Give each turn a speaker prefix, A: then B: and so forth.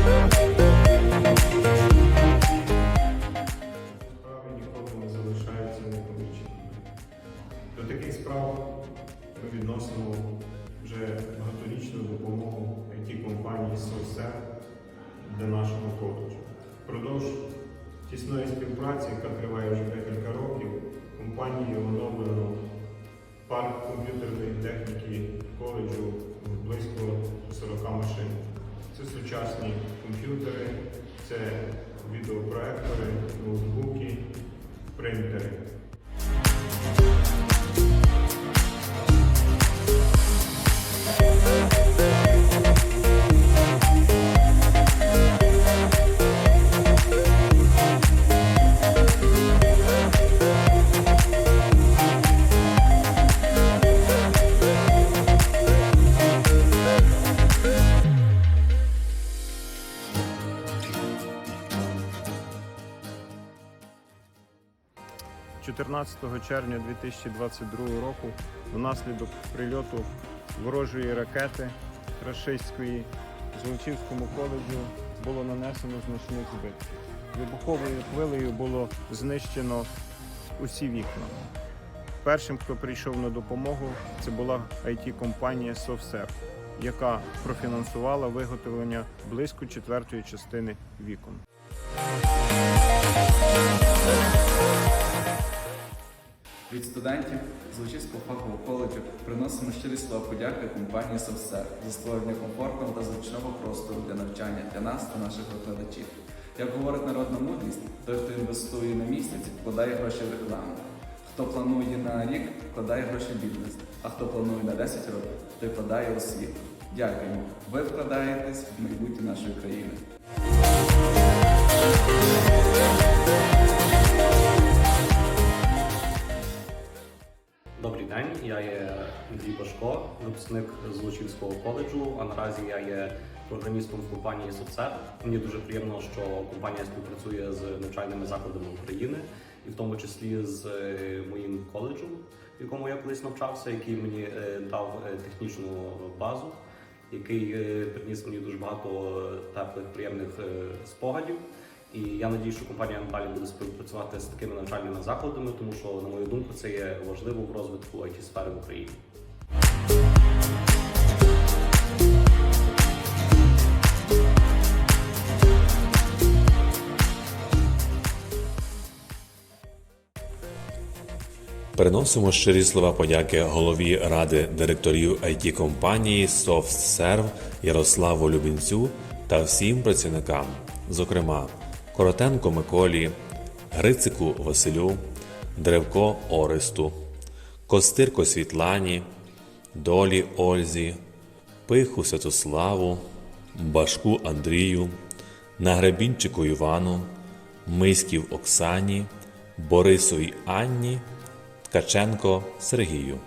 A: Справи ніколи не залишаються непоміченими. До таких справ ми відносимо вже багаторічну допомогу IT-компанії SoSer для нашого коледжу. Впродовж тісної співпраці, яка триває вже декілька років, компанією оновлено парк комп'ютерної техніки коледжу близько 40 машин. Це сучасні комп'ютери, це відеопроектори, ноутбуки, принтери. – 14 червня 2022 року внаслідок прильоту ворожої ракети рашистської Золочівському коледжу було нанесено значних збитків. Вибуховою хвилею було знищено усі вікна. Першим, хто прийшов на допомогу, це була IT-компанія SoftServe, яка профінансувала виготовлення близько четвертої частини вікон.
B: Від студентів Злочівського фахового коледжу приносимо щирі слова подяки компанії «Совсер» за створення комфортного та зручного простору для навчання для нас та наших викладачів. Як говорить народна мудрість, той, хто інвестує на місяць, вкладає гроші в рекламу. Хто планує на рік, вкладає гроші в бізнес, а хто планує на 10 років, той вкладає освіту. Дякуємо. Ви вкладаєтесь в майбутнє нашої країни.
C: Андрій Башко, випускник Злочівського коледжу, а наразі я є програмістом в компанії Соцсет. Мені дуже приємно, що компанія співпрацює з навчальними закладами України, і в тому числі з е, моїм коледжем, в якому я колись навчався, який мені е, дав е, технічну базу, який приніс мені дуже багато теплих, приємних спогадів. І я надію, що компанія надалі буде співпрацювати з такими навчальними закладами, тому що, на мою думку, це є важливо в розвитку it сфери в Україні.
D: Переносимо щирі слова подяки голові ради директорів it компанії SoftServe Ярославу Любінцю та всім працівникам, зокрема Коротенко Миколі, Грицику Василю, Древко Оресту, Костирко Світлані, Долі Ользі, Пиху Святославу, Башку Андрію, Нагребінчику Івану, Миськів Оксані, Борисовій Анні, Ткаченко Сергію.